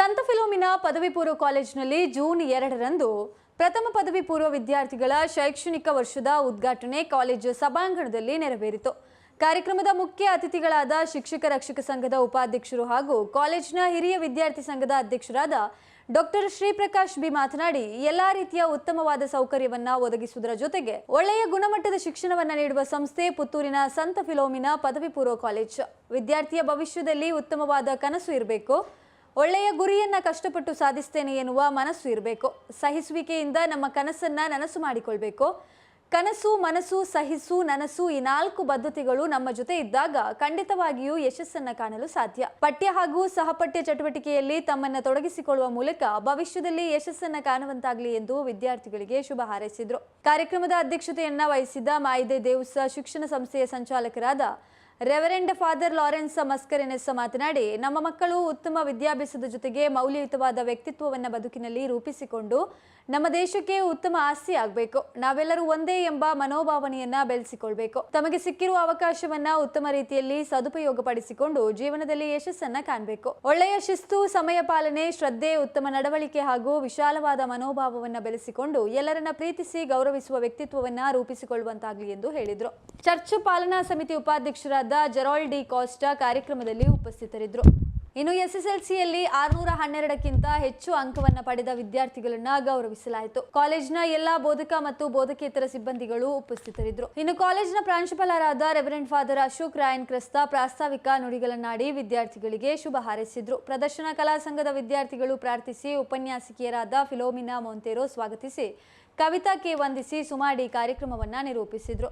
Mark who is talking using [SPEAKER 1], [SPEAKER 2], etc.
[SPEAKER 1] ಸಂತ ಫಿಲೋಮಿನಾ ಪದವಿ ಪೂರ್ವ ಕಾಲೇಜಿನಲ್ಲಿ ಜೂನ್ ಎರಡರಂದು ಪ್ರಥಮ ಪದವಿ ಪೂರ್ವ ವಿದ್ಯಾರ್ಥಿಗಳ ಶೈಕ್ಷಣಿಕ ವರ್ಷದ ಉದ್ಘಾಟನೆ ಕಾಲೇಜು ಸಭಾಂಗಣದಲ್ಲಿ ನೆರವೇರಿತು. ಕಾರ್ಯಕ್ರಮದ ಮುಖ್ಯ ಅತಿಥಿಗಳಾದ ಶಿಕ್ಷಕ ರಕ್ಷಕ ಸಂಘದ ಉಪಾಧ್ಯಕ್ಷರು ಹಾಗೂ ಕಾಲೇಜಿನ ಹಿರಿಯ ವಿದ್ಯಾರ್ಥಿ ಸಂಘದ ಅಧ್ಯಕ್ಷರಾದ ಡಾಕ್ಟರ್ ಶ್ರೀಪ್ರಕಾಶ್ ಬಿ ಮಾತನಾಡಿ, ಎಲ್ಲಾ ರೀತಿಯ ಉತ್ತಮವಾದ ಸೌಕರ್ಯವನ್ನ ಒದಗಿಸುವುದರ ಜೊತೆಗೆ ಒಳ್ಳೆಯ ಗುಣಮಟ್ಟದ ಶಿಕ್ಷಣವನ್ನ ನೀಡುವ ಸಂಸ್ಥೆ ಪುತ್ತೂರಿನ ಸಂತ ಫಿಲೋಮಿನ ಪದವಿ ಪೂರ್ವ ಕಾಲೇಜ್. ವಿದ್ಯಾರ್ಥಿಯ ಭವಿಷ್ಯದಲ್ಲಿ ಉತ್ತಮವಾದ ಕನಸು ಇರಬೇಕು. ಒಳ್ಳೆಯ ಗುರಿಯನ್ನ ಕಷ್ಟಪಟ್ಟು ಸಾಧಿಸ್ತೇನೆ ಎನ್ನುವ ಮನಸ್ಸು ಇರಬೇಕು. ಸಹಿಸುವಿಕೆಯಿಂದ ನಮ್ಮ ಕನಸನ್ನ ನನಸು ಮಾಡಿಕೊಳ್ಬೇಕು. ಕನಸು ಮನಸ್ಸು ಸಹಿಸು, ನನಸು ಈ ನಾಲ್ಕು ಬದ್ಧತೆಗಳು ನಮ್ಮ ಜೊತೆ ಇದ್ದಾಗ ಖಂಡಿತವಾಗಿಯೂ ಯಶಸ್ಸನ್ನ ಕಾಣಲು ಸಾಧ್ಯ. ಪಠ್ಯ ಹಾಗೂ ಸಹಪಠ್ಯ ಚಟುವಟಿಕೆಯಲ್ಲಿ ತಮ್ಮನ್ನ ತೊಡಗಿಸಿಕೊಳ್ಳುವ ಮೂಲಕ ಭವಿಷ್ಯದಲ್ಲಿ ಯಶಸ್ಸನ್ನ ಕಾಣುವಂತಾಗಲಿ ಎಂದು ವಿದ್ಯಾರ್ಥಿಗಳಿಗೆ ಶುಭ ಹಾರೈಸಿದ್ರು. ಕಾರ್ಯಕ್ರಮದ ಅಧ್ಯಕ್ಷತೆಯನ್ನ ವಹಿಸಿದ್ದ ಮಾಯಿದೆ ದೇವ್ಸ ಶಿಕ್ಷಣ ಸಂಸ್ಥೆಯ ಸಂಚಾಲಕರಾದ ರೆವರೆಂಡ್ ಫಾದರ್ ಲಾರೆನ್ಸ್ ಮಸ್ಕರೆನೆಸ್ ಮಾತನಾಡಿ, ನಮ್ಮ ಮಕ್ಕಳು ಉತ್ತಮ ವಿದ್ಯಾಭ್ಯಾಸದ ಜೊತೆಗೆ ಮೌಲ್ಯಯುತವಾದ ವ್ಯಕ್ತಿತ್ವವನ್ನು ಬದುಕಿನಲ್ಲಿ ರೂಪಿಸಿಕೊಂಡು ನಮ್ಮ ದೇಶಕ್ಕೆ ಉತ್ತಮ ಆಸ್ತಿ ಆಗಬೇಕು. ನಾವೆಲ್ಲರೂ ಒಂದೇ ಎಂಬ ಮನೋಭಾವನೆಯನ್ನ ಬೆಳೆಸಿಕೊಳ್ಬೇಕು. ತಮಗೆ ಸಿಕ್ಕಿರುವ ಅವಕಾಶವನ್ನ ಉತ್ತಮ ರೀತಿಯಲ್ಲಿ ಸದುಪಯೋಗಪಡಿಸಿಕೊಂಡು ಜೀವನದಲ್ಲಿ ಯಶಸ್ಸನ್ನ ಕಾಣಬೇಕು. ಒಳ್ಳೆಯ ಶಿಸ್ತು, ಸಮಯ ಪಾಲನೆ, ಶ್ರದ್ಧೆ, ಉತ್ತಮ ನಡವಳಿಕೆ ಹಾಗೂ ವಿಶಾಲವಾದ ಮನೋಭಾವವನ್ನ ಬೆಳೆಸಿಕೊಂಡು ಎಲ್ಲರನ್ನ ಪ್ರೀತಿಸಿ ಗೌರವಿಸುವ ವ್ಯಕ್ತಿತ್ವವನ್ನ ರೂಪಿಸಿಕೊಳ್ಳುವಂತಾಗಲಿ ಎಂದು ಹೇಳಿದರು. ಚರ್ಚ್ ಪಾಲನಾ ಸಮಿತಿ ಉಪಾಧ್ಯಕ್ಷರಾದ ಜೆರಾಲ್ಡ್ ಡಿ ಕಾಸ್ಟಾ ಕಾರ್ಯಕ್ರಮದಲ್ಲಿ ಉಪಸ್ಥಿತರಿದ್ದರು. ಇನ್ನು ಎಸ್ಎಸ್ಎಲ್ಸಿಯಲ್ಲಿ ಆರ್ನೂರ ಹನ್ನೆರಡಕ್ಕಿಂತ ಹೆಚ್ಚು ಅಂಕವನ್ನ ಪಡೆದ ವಿದ್ಯಾರ್ಥಿಗಳನ್ನ ಗೌರವಿಸಲಾಯಿತು. ಕಾಲೇಜಿನ ಎಲ್ಲಾ ಬೋಧಕ ಮತ್ತು ಬೋಧಕೇತರ ಸಿಬ್ಬಂದಿಗಳು ಉಪಸ್ಥಿತರಿದ್ದರು. ಇನ್ನು ಕಾಲೇಜಿನ ಪ್ರಾಂಶುಪಾಲರಾದ ರೆವರೆಂಡ್ ಫಾದರ್ ಅಶೋಕ್ ರಾಯನ್ ಕ್ರಿಸ್ತ ಪ್ರಾಸ್ತಾವಿಕ ನುಡಿಗಳನ್ನಾಡಿ ವಿದ್ಯಾರ್ಥಿಗಳಿಗೆ ಶುಭ ಹಾರೈಸಿದ್ರು. ಪ್ರದರ್ಶನ ಕಲಾ ಸಂಘದ ವಿದ್ಯಾರ್ಥಿಗಳು ಪ್ರಾರ್ಥಿಸಿ ಉಪನ್ಯಾಸಕಿಯರಾದ ಫಿಲೋಮಿನಾ ಮೊಂತೆರೋ ಸ್ವಾಗತಿಸಿ ಕವಿತಾ ಕೆ ವಂದಿಸಿ ಸುಮಾಡಿ ಕಾರ್ಯಕ್ರಮವನ್ನ ನಿರೂಪಿಸಿದ್ರು.